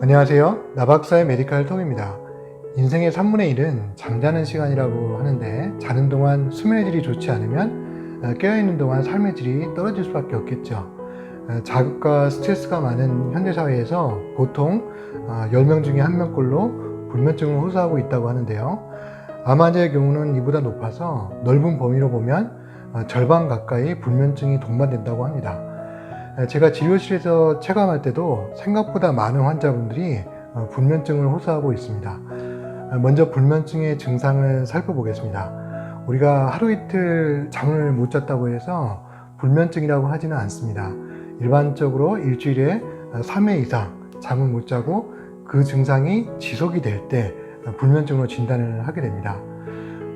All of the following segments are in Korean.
안녕하세요. 나박사의 메디칼 톰입니다. 인생의 3분의 1은 잠자는 시간이라고 하는데 자는 동안 수면의 질이 좋지 않으면 어, 깨어있는 동안 삶의 질이 떨어질 수밖에 없겠죠. 어, 자극과 스트레스가 많은 현대 사회에서 보통 10명 중에 1명꼴로 불면증을 호소하고 있다고 하는데요. 암 환자의 경우는 이보다 높아서 넓은 범위로 보면 어, 절반 가까이 불면증이 동반된다고 합니다. 제가 진료실에서 체감할 때도 생각보다 많은 환자분들이 어, 불면증을 호소하고 있습니다. 먼저 불면증의 증상을 살펴보겠습니다. 우리가 하루 이틀 잠을 못 잤다고 해서 불면증이라고 하지는 않습니다. 일반적으로 일주일에 3회 이상 잠을 못 자고 그 증상이 지속이 될 때 불면증으로 진단을 하게 됩니다.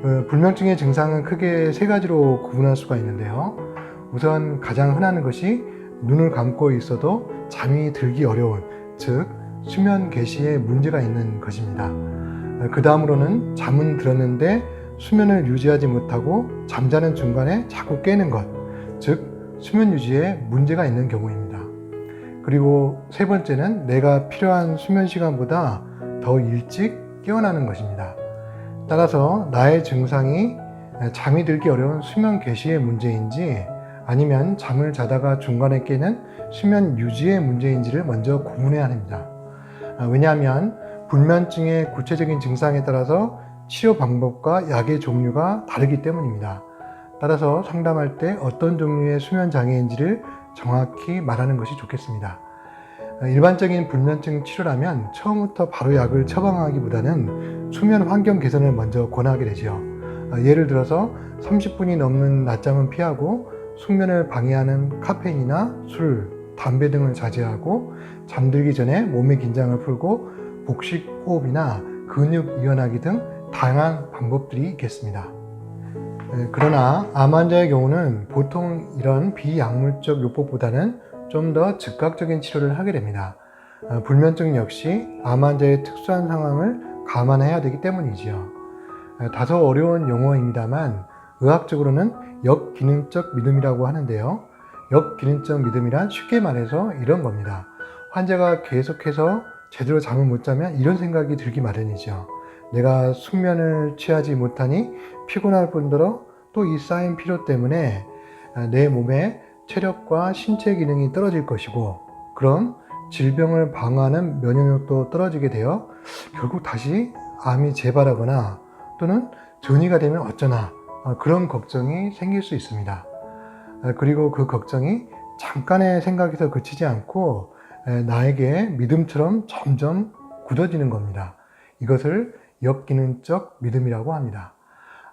어, 불면증의 증상은 크게 세 가지로 구분할 수가 있는데요. 우선 가장 흔한 것이 눈을 감고 있어도 잠이 들기 어려운, 즉, 수면 개시에 문제가 있는 것입니다. 그 다음으로는 잠은 들었는데 수면을 유지하지 못하고 잠자는 중간에 자꾸 깨는 것, 즉, 수면 유지에 문제가 있는 경우입니다. 그리고 세 번째는 내가 필요한 수면 시간보다 더 일찍 깨어나는 것입니다. 따라서 나의 증상이 잠이 들기 어려운 수면 개시의 문제인지 아니면 잠을 자다가 중간에 깨는 수면 유지의 문제인지를 먼저 구분해야 합니다. 아, 왜냐하면 불면증의 구체적인 증상에 따라서 치료 방법과 약의 종류가 다르기 때문입니다. 따라서 상담할 때 어떤 종류의 수면 장애인지를 정확히 말하는 것이 좋겠습니다. 아, 일반적인 불면증 치료라면 처음부터 바로 약을 처방하기보다는 수면 환경 개선을 먼저 권하게 되죠. 아, 예를 들어서 30분이 넘는 낮잠은 피하고 숙면을 방해하는 카페인이나 술, 담배 등을 자제하고 잠들기 전에 몸의 긴장을 풀고 복식 호흡이나 근육 이완하기 등 다양한 방법들이 있겠습니다. 네, 그러나 암 환자의 경우는 보통 이런 비약물적 요법보다는 좀 더 즉각적인 치료를 하게 됩니다. 어, 불면증 역시 암 환자의 특수한 상황을 감안해야 되기 때문이지요. 어, 다소 어려운 용어입니다만 의학적으로는 역기능적 믿음이라고 하는데요. 역기능적 믿음이란 쉽게 말해서 이런 겁니다. 환자가 계속해서 제대로 잠을 못 자면 이런 생각이 들기 마련이죠. 내가 숙면을 취하지 못하니 피곤할 뿐더러 또 이 쌓인 피로 때문에 내 몸의 체력과 신체 기능이 떨어질 것이고, 그럼 질병을 방어하는 면역력도 떨어지게 되어 결국 다시 암이 재발하거나 또는 전이가 되면 어쩌나 어, 그런 걱정이 생길 수 있습니다. 어, 그리고 그 걱정이 잠깐의 생각에서 그치지 않고 나에게 믿음처럼 점점 굳어지는 겁니다. 이것을 역기능적 믿음이라고 합니다.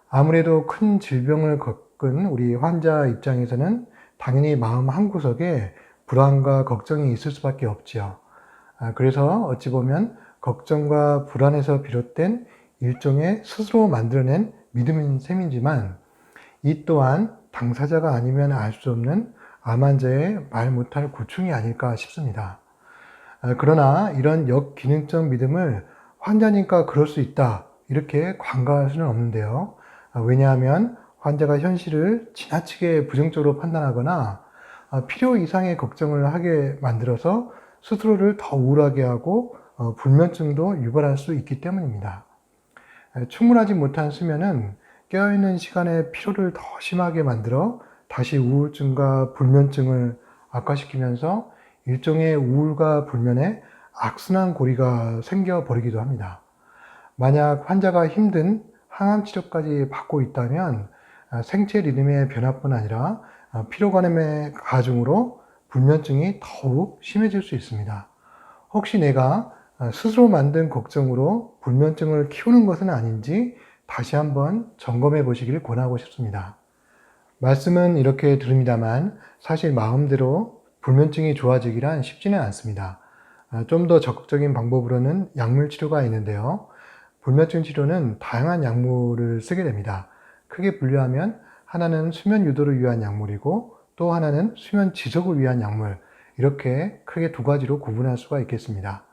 아무래도 큰 질병을 겪은 우리 환자 입장에서는 당연히 마음 한구석에 불안과 걱정이 있을 수밖에 없지요. 아, 그래서 어찌 보면 걱정과 불안에서 비롯된 일종의 스스로 만들어낸 믿음인 셈이지만 이 또한 당사자가 아니면 알 수 없는 암 환자의 말 못할 고충이 아닐까 싶습니다. 아, 그러나 이런 역기능적 믿음을 환자니까 그럴 수 있다 이렇게 관가할 수는 없는데요. 아, 왜냐하면 환자가 현실을 지나치게 부정적으로 판단하거나 아, 필요 이상의 걱정을 하게 만들어서 스스로를 더 우울하게 하고 어, 불면증도 유발할 수 있기 때문입니다. 충분하지 못한 수면은 깨어있는 시간에 피로를 더 심하게 만들어 다시 우울증과 불면증을 악화시키면서 일종의 우울과 불면에 악순환 고리가 생겨버리기도 합니다. 만약 환자가 힘든 항암 치료까지 받고 있다면 생체 리듬의 변화뿐 아니라 피로감의 가중으로 불면증이 더욱 심해질 수 있습니다. 혹시 내가 스스로 만든 걱정으로 불면증을 키우는 것은 아닌지 다시 한번 점검해 보시기를 권하고 싶습니다. 말씀은 이렇게 들립니다만 사실 마음대로 불면증이 좋아지기란 쉽지는 않습니다. 아, 좀더 적극적인 방법으로는 약물 치료가 있는데요. 불면증 치료는 다양한 약물을 쓰게 됩니다. 크게 분류하면 하나는 수면 유도를 위한 약물이고 또 하나는 수면 지속을 위한 약물 이렇게 크게 두 가지로 구분할 수가 있겠습니다.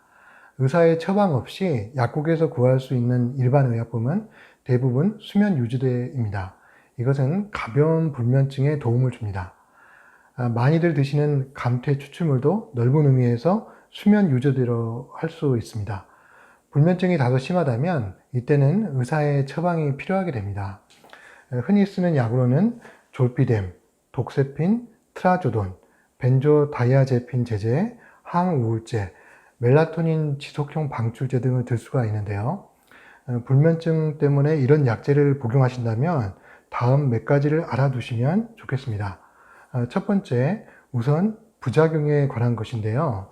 의사의 처방 없이 약국에서 구할 수 있는 일반 의약품은 대부분 수면 유지제입니다. 이것은 가벼운 불면증에 도움을 줍니다. 아, 많이들 드시는 감퇴 추출물도 넓은 의미에서 수면 유저대로 할 수 있습니다. 불면증이 다소 심하다면 이때는 의사의 처방이 필요하게 됩니다. 흔히 쓰는 약으로는 졸피뎀, 독세핀, 트라조돈, 벤조다이아제핀 제제, 항우울제, 멜라토닌 지속형 방출제 등을 들 수가 있는데요. 어, 불면증 때문에 이런 약제를 복용하신다면 다음 몇 가지를 알아두시면 좋겠습니다. 어, 첫 번째, 우선 부작용에 관한 것인데요.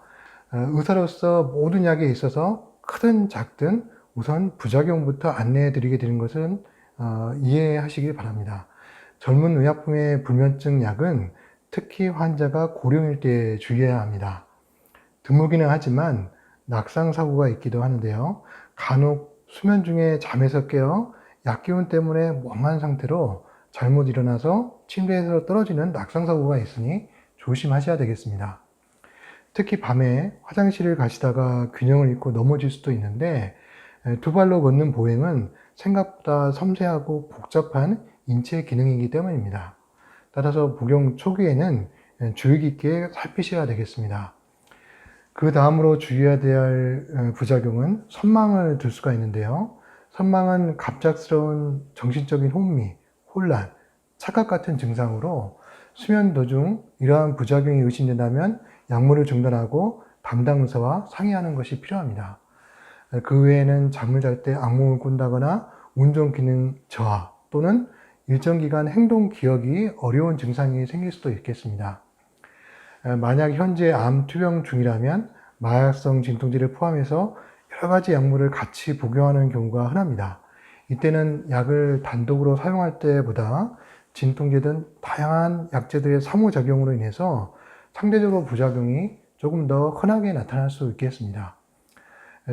어, 의사로서 모든 약에 있어서 크든 작든 우선 부작용부터 안내해 드리게 되는 것은 이해하시길 바랍니다. 젊은 의약품의 불면증 약은 특히 환자가 고령일 때 주의해야 합니다. 드물기는 하지만 낙상 사고가 있기도 하는데요. 간혹 수면 중에 잠에서 깨어 약기운 때문에 멍한 상태로 잘못 일어나서 침대에서 떨어지는 낙상 사고가 있으니 조심하셔야 되겠습니다. 특히 밤에 화장실을 가시다가 균형을 잃고 넘어질 수도 있는데 두 발로 걷는 보행은 생각보다 섬세하고 복잡한 인체 기능이기 때문입니다. 따라서 복용 초기에는 주의 깊게 살피셔야 되겠습니다. 그 다음으로 주의해야 될 어, 부작용은 선망을 들 수가 있는데요. 선망은 갑작스러운 정신적인 혼미, 혼란, 착각 같은 증상으로 수면 도중 이러한 부작용이 의심된다면 약물을 중단하고 담당 의사와 상의하는 것이 필요합니다. 그 외에는 잠을 잘 때 악몽을 꾼다거나 운전 기능 저하 또는 일정 기간 행동 기억이 어려운 증상이 생길 수도 있겠습니다. 만약 현재 암 투병 중이라면 마약성 진통제를 포함해서 여러 가지 약물을 같이 복용하는 경우가 흔합니다. 이때는 약을 단독으로 사용할 때보다 진통제 등 다양한 약제들의 상호작용으로 인해서 상대적으로 부작용이 조금 더 흔하게 나타날 수 있겠습니다.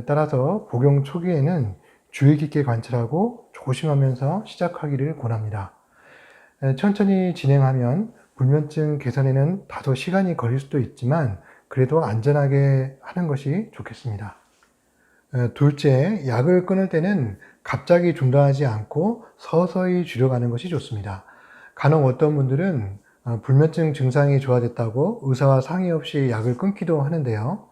따라서 복용 초기에는 주의 깊게 관찰하고 조심하면서 시작하기를 권합니다. 천천히 진행하면 불면증 개선에는 다소 시간이 걸릴 수도 있지만 그래도 안전하게 하는 것이 좋겠습니다. 둘째, 약을 끊을 때는 갑자기 중단하지 않고 서서히 줄여가는 것이 좋습니다. 간혹 어떤 분들은 어, 불면증 증상이 좋아졌다고 의사와 상의 없이 약을 끊기도 하는데요.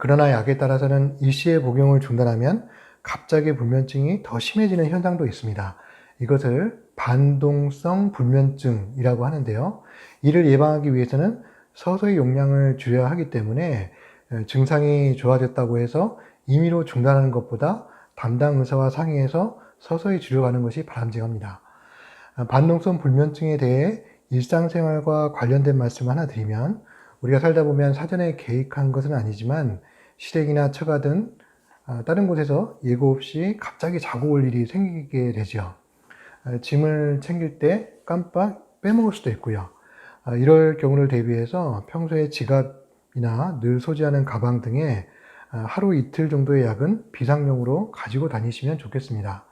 그러나 약에 따라서는 일시에 복용을 중단하면 갑자기 불면증이 더 심해지는 현상도 있습니다. 이것을 반동성 불면증이라고 하는데요. 이를 예방하기 위해서는 서서히 용량을 줄여야 하기 때문에 증상이 좋아졌다고 해서 임의로 중단하는 것보다 담당 의사와 상의해서 서서히 줄여가는 것이 바람직합니다. 반동성 불면증에 대해 일상생활과 관련된 말씀 하나 드리면 우리가 살다 보면 사전에 계획한 것은 아니지만 시댁이나 처가 등 아, 다른 곳에서 예고 없이 갑자기 자고 올 일이 생기게 되죠. 아, 짐을 챙길 때 깜빡 빼먹을 수도 있고요. 아, 이럴 경우를 대비해서 평소에 지갑이나 늘 소지하는 가방 등에 하루 이틀 정도의 약은 비상용으로 가지고 다니시면 좋겠습니다.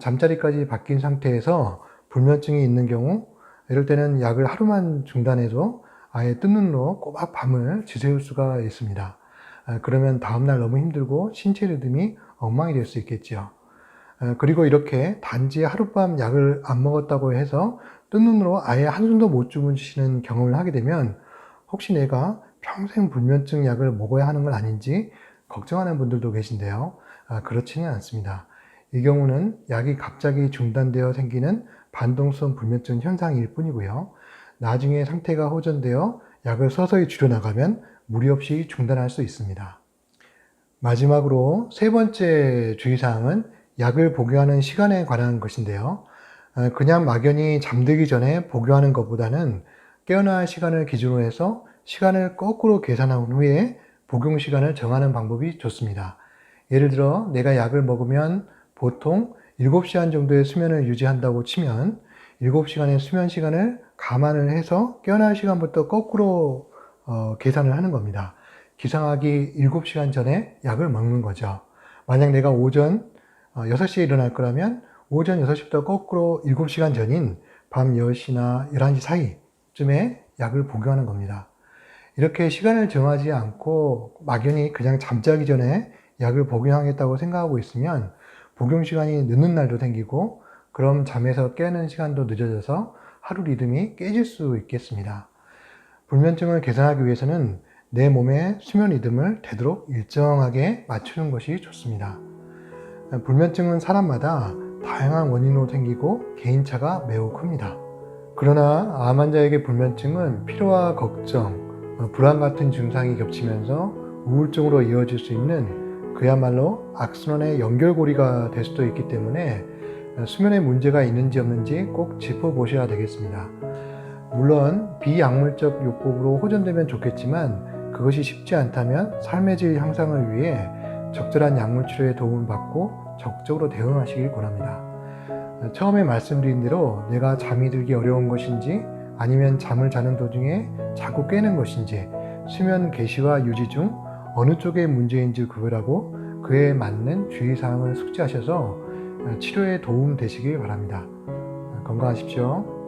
잠자리까지 바뀐 상태에서 불면증이 있는 경우 이럴 때는 약을 하루만 중단해도 아예 뜬 눈으로 꼬박 밤을 지새울 수가 있습니다. 아, 그러면 다음날 너무 힘들고 신체 리듬이 엉망이 될 수 있겠죠. 아, 그리고 이렇게 단지 하룻밤 약을 안 먹었다고 해서 뜬 눈으로 아예 한숨도 못 주무시는 경험을 하게 되면 혹시 내가 평생 불면증 약을 먹어야 하는 건 아닌지 걱정하는 분들도 계신데요. 아, 그렇지는 않습니다. 이 경우는 약이 갑자기 중단되어 생기는 반동성 불면증 현상일 뿐이고요. 나중에 상태가 호전되어 약을 서서히 줄여나가면 무리 없이 중단할 수 있습니다. 마지막으로 세 번째 주의사항은 약을 복용하는 시간에 관한 것인데요. 어, 그냥 막연히 잠들기 전에 복용하는 것보다는 할 시간을 기준으로 해서 시간을 거꾸로 계산한 후에 복용 시간을 정하는 방법이 좋습니다. 예를 들어 내가 약을 먹으면 보통 7시간 정도의 수면을 유지한다고 치면 7시간의 수면 시간을 감안을 해서 깨어날 시간부터 거꾸로 어, 계산을 하는 겁니다. 기상하기 7시간 전에 약을 먹는 거죠. 만약 내가 오전 어, 6시에 일어날 거라면 오전 6시부터 거꾸로 7시간 전인 밤 10시나 11시 사이쯤에 약을 복용하는 겁니다. 이렇게 시간을 정하지 않고 막연히 그냥 잠자기 전에 약을 복용하겠다고 생각하고 있으면 복용 시간이 늦는 날도 생기고 그럼 잠에서 깨는 시간도 늦어져서 하루 리듬이 깨질 수 있겠습니다. 불면증을 개선하기 위해서는 내 몸의 수면 리듬을 되도록 일정하게 맞추는 것이 좋습니다. 불면증은 사람마다 다양한 원인으로 생기고 개인차가 매우 큽니다. 그러나 암 환자에게 불면증은 피로와 걱정, 어, 불안 같은 증상이 겹치면서 우울증으로 이어질 수 있는 그야말로 악순환의 연결고리가 될 수도 있기 때문에 어, 수면에 문제가 있는지 없는지 꼭 짚어보셔야 되겠습니다. 물론 비약물적 요법으로 호전되면 좋겠지만 그것이 쉽지 않다면 삶의 질 향상을 위해 적절한 약물 치료에 도움을 받고 적극적으로 대응하시길 권합니다. 어, 처음에 말씀드린 대로 내가 잠이 들기 어려운 것인지 아니면 잠을 자는 도중에 자꾸 깨는 것인지 수면 개시와 유지 중 어느 쪽의 문제인지 구별하고 그에 맞는 주의사항을 숙지하셔서 치료에 도움 되시길 바랍니다. 건강하십시오.